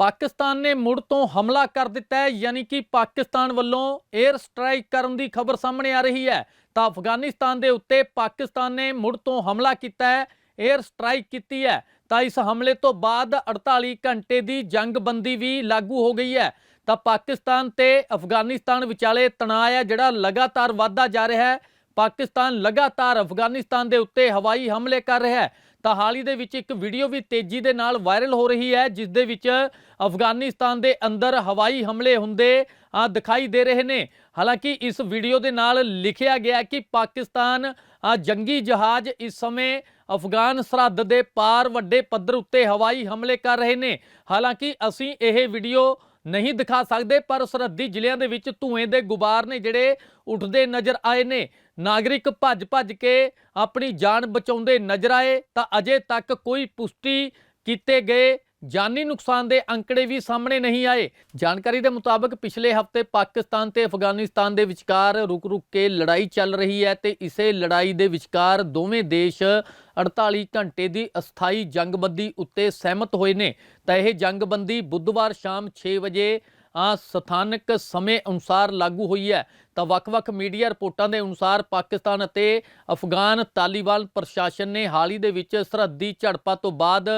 ਪਾਕਿਸਤਾਨ ਨੇ ਮੁੜ ਤੋਂ ਹਮਲਾ ਕਰ ਦਿੱਤਾ ਹੈ, ਯਾਨੀ ਕਿ ਪਾਕਿਸਤਾਨ ਵੱਲੋਂ 에ਅਰ ਸਟ੍ਰਾਈਕ ਕਰਨ ਦੀ ਖਬਰ ਸਾਹਮਣੇ ਆ ਰਹੀ ਹੈ। ਤਾਂ ਅਫਗਾਨਿਸਤਾਨ ਦੇ ਉੱਤੇ ਪਾਕਿਸਤਾਨ ਨੇ ਮੁੜ ਤੋਂ ਹਮਲਾ ਕੀਤਾ ਹੈ 에ਅਰ ਸਟ੍ਰਾਈਕ ਕੀਤੀ ਹੈ। ਤਾਂ ਇਸ ਹਮਲੇ ਤੋਂ ਬਾਅਦ 48 ਘੰਟੇ ਦੀ ਜੰਗਬੰਦੀ ਵੀ ਲਾਗੂ ਹੋ ਗਈ ਹੈ। ਤਾਂ ਪਾਕਿਸਤਾਨ ਤੇ ਅਫਗਾਨਿਸਤਾਨ ਵਿਚਾਲੇ ਤਣਾਅ ਹੈ, ਜਿਹੜਾ ਲਗਾਤਾਰ ਵਧਦਾ ਜਾ ਰਿਹਾ ਹੈ। ਪਾਕਿਸਤਾਨ ਲਗਾਤਾਰ ਅਫਗਾਨਿਸਤਾਨ ਦੇ ਉੱਤੇ ਹਵਾਈ ਹਮਲੇ ਕਰ ਰਿਹਾ ਹੈ। ਤਾਂ ਹਾਲ ਹੀ ਦੇ ਵਿੱਚ ਇੱਕ ਵੀਡੀਓ ਵੀ ਤੇਜ਼ੀ ਦੇ ਨਾਲ ਵਾਇਰਲ ਹੋ ਰਹੀ ਹੈ, ਜਿਸ ਦੇ ਵਿੱਚ ਅਫਗਾਨਿਸਤਾਨ ਦੇ ਅੰਦਰ ਹਵਾਈ ਹਮਲੇ ਹੁੰਦੇ ਦਿਖਾਈ ਦੇ ਰਹੇ ਨੇ। ਹਾਲਾਂਕਿ ਇਸ ਵੀਡੀਓ ਦੇ ਨਾਲ ਲਿਖਿਆ ਗਿਆ ਕਿ ਪਾਕਿਸਤਾਨ ਜੰਗੀ ਜਹਾਜ਼ ਇਸ ਸਮੇਂ ਅਫਗਾਨ ਸਰਹੱਦ ਦੇ ਪਾਰ ਵੱਡੇ ਪੱਧਰ ਉੱਤੇ ਹਵਾਈ ਹਮਲੇ ਕਰ ਰਹੇ ਨੇ। ਹਾਲਾਂਕਿ ਅਸੀਂ ਇਹ ਵੀਡੀਓ ਨਹੀਂ ਦਿਖਾ ਸਕਦੇ, ਪਰ ਸਰਹੱਦੀ ਜ਼ਿਲ੍ਹਿਆਂ ਦੇ ਵਿੱਚ ਧੂਏ ਦੇ ਗੁਬਾਰ ਨੇ ਜਿਹੜੇ ਉੱਠਦੇ ਨਜ਼ਰ ਆਏ ਨੇ। ਨਾਗਰਿਕ ਭੱਜ-ਭੱਜ ਕੇ ਆਪਣੀ ਜਾਨ ਬਚਾਉਂਦੇ ਨਜ਼ਰ ਆਏ, ਤਾਂ ਅਜੇ ਤੱਕ ਕੋਈ ਪੁਸ਼ਟੀ ਕੀਤੇ ਗਏ ਜਾਨੀ ਨੁਕਸਾਨ ਦੇ ਅੰਕੜੇ ਵੀ ਸਾਹਮਣੇ ਨਹੀਂ ਆਏ। ਜਾਣਕਾਰੀ ਦੇ ਮੁਤਾਬਕ ਪਿਛਲੇ ਹਫ਼ਤੇ ਪਾਕਿਸਤਾਨ ਤੇ ਅਫਗਾਨਿਸਤਾਨ ਦੇ ਵਿਚਕਾਰ ਰੁਕ-ਰੁਕ ਕੇ ਲੜਾਈ ਚੱਲ ਰਹੀ ਹੈ ਤੇ ਇਸੇ ਲੜਾਈ ਦੇ ਵਿਚਕਾਰ ਦੋਵੇਂ ਦੇਸ਼ 48 ਘੰਟੇ ਦੀ ਅਸਥਾਈ ਜੰਗਬੰਦੀ ਉੱਤੇ ਸਹਿਮਤ ਹੋਏ ਨੇ। ਤਾਂ ਇਹ ਜੰਗਬੰਦੀ ਬੁੱਧਵਾਰ ਸ਼ਾਮ 6 ਵਜੇ ਸਥਾਨਕ ਸਮੇਂ ਅਨੁਸਾਰ ਲਾਗੂ ਹੋਈ ਹੈ। ਤਾਂ ਵੱਖ-ਵੱਖ ਮੀਡੀਆ ਰਿਪੋਰਟਾਂ ਦੇ ਅਨੁਸਾਰ ਪਾਕਿਸਤਾਨ ਅਤੇ ਅਫਗਾਨ ਤਾਲਿਬਾਨ ਪ੍ਰਸ਼ਾਸਨ ਨੇ ਹਾਲ ਹੀ ਦੇ ਵਿੱਚ ਸਰਹੱਦੀ ਝੜਪਾਂ ਤੋਂ ਬਾਅਦ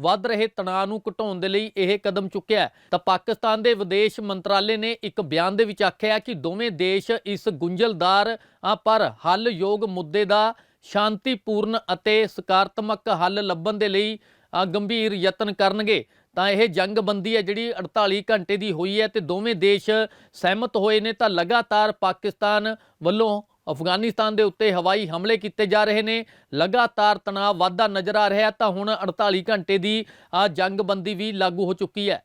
ਵੱਧ ਰਹੇ ਤਣਾਅ ਨੂੰ ਘਟਾਉਣ ਦੇ ਲਈ ਇਹ ਕਦਮ ਚੁੱਕਿਆ ਤਾਂ ਪਾਕਿਸਤਾਨ ਦੇ ਵਿਦੇਸ਼ ਮੰਤਰਾਲੇ ਨੇ ਇੱਕ ਬਿਆਨ ਦੇ ਵਿੱਚ ਆਖਿਆ ਕਿ ਦੋਵੇਂ ਦੇਸ਼ ਇਸ ਗੁੰਝਲਦਾਰ ਆ, ਪਰ ਹੱਲ ਯੋਗ ਮੁੱਦੇ ਦਾ ਸ਼ਾਂਤੀਪੂਰਨ ਅਤੇ ਸਕਾਰਾਤਮਕ ਹੱਲ ਲੱਭਣ ਦੇ ਲਈ ਗੰਭੀਰ ਯਤਨ ਕਰਨਗੇ। ਤਾਂ ਇਹ ਜੰਗਬੰਦੀ ਹੈ ਜਿਹੜੀ 48 ਘੰਟੇ ਦੀ ਹੋਈ ਹੈ ਤੇ ਦੋਵੇਂ ਦੇਸ਼ ਸਹਿਮਤ ਹੋਏ ਨੇ ਤਾਂ ਲਗਾਤਾਰ ਪਾਕਿਸਤਾਨ ਵੱਲੋਂ ਅਫਗਾਨਿਸਤਾਨ ਦੇ ਉੱਤੇ ਹਵਾਈ ਹਮਲੇ ਕੀਤੇ ਜਾ ਰਹੇ ਨੇ, ਲਗਾਤਾਰ ਤਣਾਅ ਵਾਧਾ ਨਜ਼ਰ ਆ ਰਿਹਾ ਤਾਂ ਹੁਣ 48 ਘੰਟੇ ਦੀ ਆ ਜੰਗਬੰਦੀ ਵੀ ਲਾਗੂ ਹੋ ਚੁੱਕੀ ਹੈ।